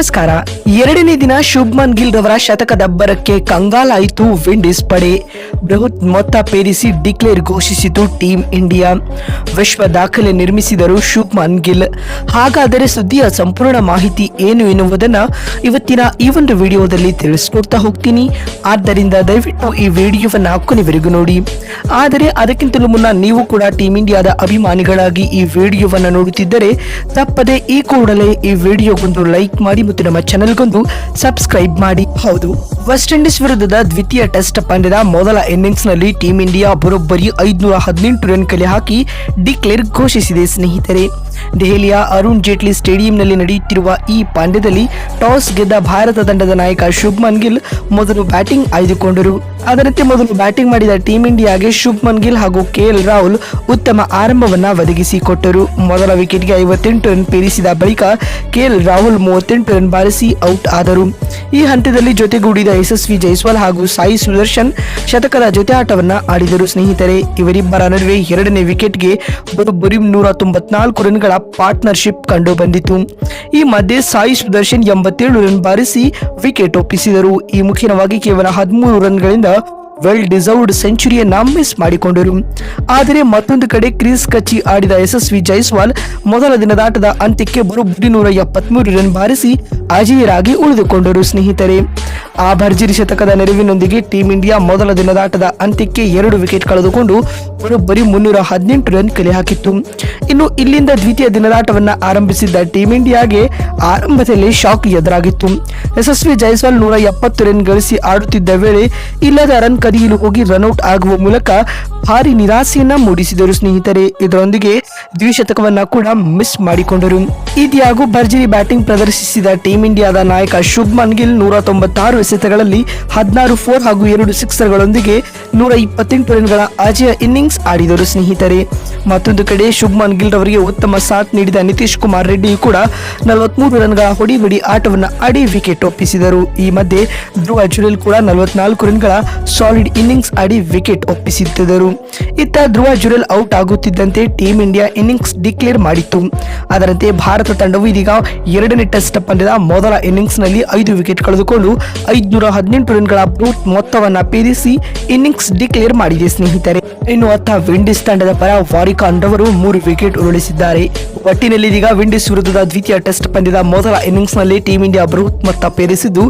ನಮಸ್ಕಾರ. ಎರಡನೇ ದಿನ ಶುಭ್ಮನ್ ಗಿಲ್ ರವರ ಶತಕದಬ್ಬರಕ್ಕೆ ಕಂಗಾಲಾಯಿತು ವಿಂಡೀಸ್ ಪಡೆ. ಬೃಹತ್ ಮೊತ್ತ ಪೇರಿಸಿ ಡಿಕ್ಲೇರ್ ಘೋಷಿಸಿತು ಟೀಂ ಇಂಡಿಯಾ. ವಿಶ್ವ ದಾಖಲೆ ನಿರ್ಮಿಸಿದರು ಶುಭ್ಮನ್ ಗಿಲ್. ಹಾಗಾದರೆ ಸುದ್ದಿಯ ಸಂಪೂರ್ಣ ಮಾಹಿತಿ ಏನು ಎನ್ನುವುದನ್ನ ಇವತ್ತಿನ ಈ ಒಂದು ವಿಡಿಯೋದಲ್ಲಿ ತಿಳಿಸ್ಕೊಡ್ತಾ ಹೋಗ್ತೀನಿ. ಆದ್ದರಿಂದ ದಯವಿಟ್ಟು ಈ ವಿಡಿಯೋವನ್ನ ಕೊನೆವರೆಗೂ ನೋಡಿ. ಆದರೆ ಅದಕ್ಕಿಂತಲೂ ಮುನ್ನ ನೀವು ಕೂಡ ಟೀಂ ಇಂಡಿಯಾದ ಅಭಿಮಾನಿಗಳಾಗಿ ಈ ವಿಡಿಯೋವನ್ನು ನೋಡುತ್ತಿದ್ದರೆ ತಪ್ಪದೆ ಈ ಕೂಡಲೇ ಈ ವಿಡಿಯೋಗೊಂದು ಲೈಕ್ ಮಾಡಿ ಮತ್ತು ನಮ್ಮ ಚಾನೆಲ್ಗೊಂದು ಸಬ್ಸ್ಕ್ರೈಬ್ ಮಾಡಿ. ಹೌದು ವೆಸ್ಟ್ ಇಂಡೀಸ್ ವಿರುದ್ಧದ ದ್ವಿತೀಯ ಟೆಸ್ಟ್ ಪಂದ್ಯದ ಮೊದಲ ಇನ್ನಿಂಗ್ಸ್ನಲ್ಲಿ ಟೀಂ ಇಂಡಿಯಾ ಬರೋಬ್ಬರಿ ಐದುನೂರ ಹದಿನೆಂಟು ರನ್ ಕಲೆ ಹಾಕಿ ಡಿಕ್ಲೇರ್ ಘೋಷಿಸಿದೆ ಸ್ನೇಹಿತರೆ. ದೆಹಲಿಯ ಅರುಣ್ ಜೇಟ್ಲಿ ಸ್ಟೇಡಿಯಂನಲ್ಲಿ ನಡೆಯುತ್ತಿರುವ ಈ ಪಂದ್ಯದಲ್ಲಿ ಟಾಸ್ ಗೆದ್ದ ಭಾರತ ತಂಡದ ನಾಯಕ ಶುಭ್ಮನ್ ಗಿಲ್ ಮೊದಲು ಬ್ಯಾಟಿಂಗ್ ಆಯ್ದುಕೊಂಡರು. ಅದರಂತೆ ಮೊದಲು ಬ್ಯಾಟಿಂಗ್ ಮಾಡಿದ ಟೀಂ ಇಂಡಿಯಾಗೆ ಶುಭ್ಮನ್ ಗಿಲ್ ಹಾಗೂ ಕೆಎಲ್ ರಾಹುಲ್ ಉತ್ತಮ ಆರಂಭವನ್ನ ಒದಗಿಸಿಕೊಟ್ಟರು. ಮೊದಲ ವಿಕೆಟ್ಗೆ ಐವತ್ತೆಂಟು ರನ್ ಪೇರಿಸಿದ ಬಳಿಕ ಕೆಎಲ್ ರಾಹುಲ್ ಮೂವತ್ತೆಂಟು ರನ್ ಬಾರಿಸಿ ಔಟ್ ಆದರು. ಈ ಹಂತದಲ್ಲಿ ಜೊತೆಗೂಡಿದ ಯಶಸ್ವಿ ಜೈಸ್ವಾಲ್ ಹಾಗೂ ಸಾಯಿ ಸುದರ್ಶನ್ ಶತಕದ ಜೊತೆ ಆಟವನ್ನು ಆಡಿದರು. ಸ್ನೇಹಿತರೆ, ಇವರಿಬ್ಬರ ನಡುವೆ ಎರಡನೇ ವಿಕೆಟ್ಗೆ ಬರೋಬ್ಬರಿ ನೂರ ತೊಂಬತ್ನಾಲ್ಕು ರನ್ಗಳ ಪಾರ್ಟ್ನರ್ಶಿಪ್ ಕಂಡು ಬಂದಿತು. ಈ ಮಧ್ಯೆ ಸಾಯಿ ಸುದರ್ಶನ್ ಎಂಬತ್ತೇಳು ರನ್ ಬಾರಿಸಿ ವಿಕೆಟ್ ಒಪ್ಪಿಸಿದರು. ಈ ಮುಖ್ಯವಾಗಿ ಕೇವಲ ಹದಿಮೂರು ರನ್ಗಳಿಂದ ವೆಲ್ ಡಿಸರ್ವ್ಡ್ ಸೆಂಚುರಿಯನ್ನ ಮಿಸ್ ಮಾಡಿಕೊಂಡರು. ಆದರೆ ಮತ್ತೊಂದು ಕಡೆ ಕ್ರೀಸ್ ಕಚ್ಚಿ ಆಡಿದ ಯಶಸ್ವಿ ಜೈಸ್ವಾಲ್ ಮೊದಲ ದಿನದಾಟದ ಅಂತ್ಯಕ್ಕೆ ಬರೋಬ್ಬರಿ ನೂರ ಎಪ್ಪತ್ಮೂರು ರನ್ ಬಾರಿಸಿ ಅಜೇಯರಾಗಿ ಉಳಿದುಕೊಂಡರು ಸ್ನೇಹಿತರೆ. ಆ ಭರ್ಜರಿ ಶತಕದ ನೆರವಿನೊಂದಿಗೆ ಟೀಂ ಇಂಡಿಯಾ ಮೊದಲ ದಿನದಾಟದ ಅಂತ್ಯಕ್ಕೆ ಎರಡು ವಿಕೆಟ್ ಕಳೆದುಕೊಂಡು ಬರೋಬ್ಬರಿ ಮುನ್ನೂರ ಹದಿನೆಂಟು ರನ್ ಕಲೆ ಹಾಕಿತ್ತು. ಇನ್ನು ಇಲ್ಲಿಂದ ದ್ವಿತೀಯ ದಿನದಾಟವನ್ನು ಆರಂಭಿಸಿದ್ದ ಟೀಂ ಇಂಡಿಯಾಗೆ ಆರಂಭದಲ್ಲಿ ಶಾಕ್ ಎದುರಾಗಿತ್ತು. ಯಶಸ್ವಿ ಜೈಸ್ವಾಲ್ ನೂರ ಎಪ್ಪತ್ತು ರನ್ ಗಳಿಸಿ ಆಡುತ್ತಿದ್ದ ವೇಳೆ ಇಲ್ಲದ ರನ್ ಕದಿಯಲು ಹೋಗಿ ರನ್ಔಟ್ ಆಗುವ ಮೂಲಕ ಭಾರಿ ನಿರಾಸೆಯನ್ನ ಮೂಡಿಸಿದರು ಸ್ನೇಹಿತರೆ. ಇದರೊಂದಿಗೆ ದ್ವಿಶತಕವನ್ನ ಕೂಡ ಮಿಸ್ ಮಾಡಿಕೊಂಡರು. ಇದ್ಯಾಗೂ ಭರ್ಜರಿ ಬ್ಯಾಟಿಂಗ್ ಪ್ರದರ್ಶಿಸಿದ ಟೀಂ ಇಂಡಿಯಾದ ನಾಯಕ ಶುಭ್ಮನ್ ಗಿಲ್ ನೂರ ತೊಂಬತ್ತಾರು ಎಸೆತಗಳಲ್ಲಿ ಹದಿನಾರು ಫೋರ್ ಹಾಗೂ ಎರಡು ಸಿಕ್ಸರ್ಗಳೊಂದಿಗೆ ನೂರ ಇಪ್ಪತ್ತೆಂಟು ರನ್ಗಳ ಅಜಯ ಇನ್ನಿಂಗ್ಸ್ ಆಡಿದರು ಸ್ನೇಹಿತರೆ. ಮತ್ತೊಂದು ಕಡೆ ಶುಭ್ಮನ್ ಗಿಲ್ ರವರಿಗೆ ಉತ್ತಮ ಸಾಥ್ ನೀಡಿದ ನಿತೀಶ್ ಕುಮಾರ್ ರೆಡ್ಡಿ ಕೂಡ ನಲವತ್ಮೂರು ರನ್ಗಳ ಹೊಡಿಬಿಡಿ ಆಟವನ್ನು ಆಡಿ ವಿಕೆಟ್ ಒಪ್ಪಿಸಿದರು. ಈ ಮಧ್ಯೆ ಧ್ರುವ ಜುರೇಲ್ ಕೂಡ ನಲವತ್ನಾಲ್ಕು ರನ್ಗಳ ಸಾಲಿಡ್ ಇನ್ನಿಂಗ್ಸ್ ಆಡಿ ವಿಕೆಟ್ ಒಪ್ಪಿಸುತ್ತಿದ್ದರು ಇತ್ತ ಧ್ರುವ ಜುರೇಲ್ ಔಟ್ ಆಗುತ್ತಿದ್ದಂತೆ ಟೀಂ ಇಂಡಿಯಾ ಇನ್ನಿಂಗ್ಸ್ ಡಿಕ್ಲೇರ್ ಮಾಡಿತ್ತು. ಅದರಂತೆ ಭಾರತ ತಂಡವು ಇದೀಗ ಎರಡನೇ ಟೆಸ್ಟ್ ಪಂದ್ಯದ ಮೊದಲ ಇನ್ನಿಂಗ್ಸ್ನಲ್ಲಿ ಐದು ವಿಕೆಟ್ ಕಳೆದುಕೊಂಡು ಐದುನೂರ ಹದಿನೆಂಟು ರನ್ಗಳ ಬ್ರೂಟ್ ಮೊತ್ತವನ್ನ ಪೇರಿಸಿ ಇನ್ನಿಂಗ್ಸ್ ಡಿಕ್ಲೇರ್ ಮಾಡಿದೆ ಸ್ನೇಹಿತರೆ. ಇನ್ನು ಅತ್ತ ವಿಂಡೀಸ್ ತಂಡದ ಪರ ವಾರಿಕಾನ್ ರವರು ಮೂರು ವಿಕೆಟ್ ಉರುಳಿಸಿದ್ದಾರೆ. ಒಟ್ಟಿನಲ್ಲಿ ಇದೀಗ ವಿಂಡೀಸ್ ವಿರುದ್ಧದ ದ್ವಿತೀಯ ಟೆಸ್ಟ್ ಪಂದ್ಯದ ಮೊದಲ ಇನ್ನಿಂಗ್ಸ್ನಲ್ಲಿ ಟೀಂ ಇಂಡಿಯಾ ಬೃಹತ್ ಮೊತ್ತ ಪೇರಿಸಿದ್ದು,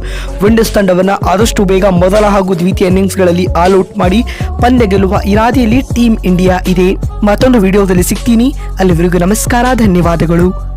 ವಿಂಡೀಸ್ ತಂಡವನ್ನು ಆದಷ್ಟು ಬೇಗ ಮೊದಲ ಹಾಗೂ ದ್ವಿತೀಯ ಇನ್ನಿಂಗ್ಸ್ಗಳಲ್ಲಿ ಆಲ್ ಔಟ್ ಮಾಡಿ ಪಂದ್ಯ ಗೆಲ್ಲುವ ಇರಾದೆಯಲ್ಲಿ ಟೀಂ ಇಂಡಿಯಾ ಇದೆ. ಮತ್ತೊಂದು ವಿಡಿಯೋದಲ್ಲಿ ಸಿಗ್ತೀನಿ. ಅಲ್ಲಿವರೆಗೂ ನಮಸ್ಕಾರ, ಧನ್ಯವಾದಗಳು.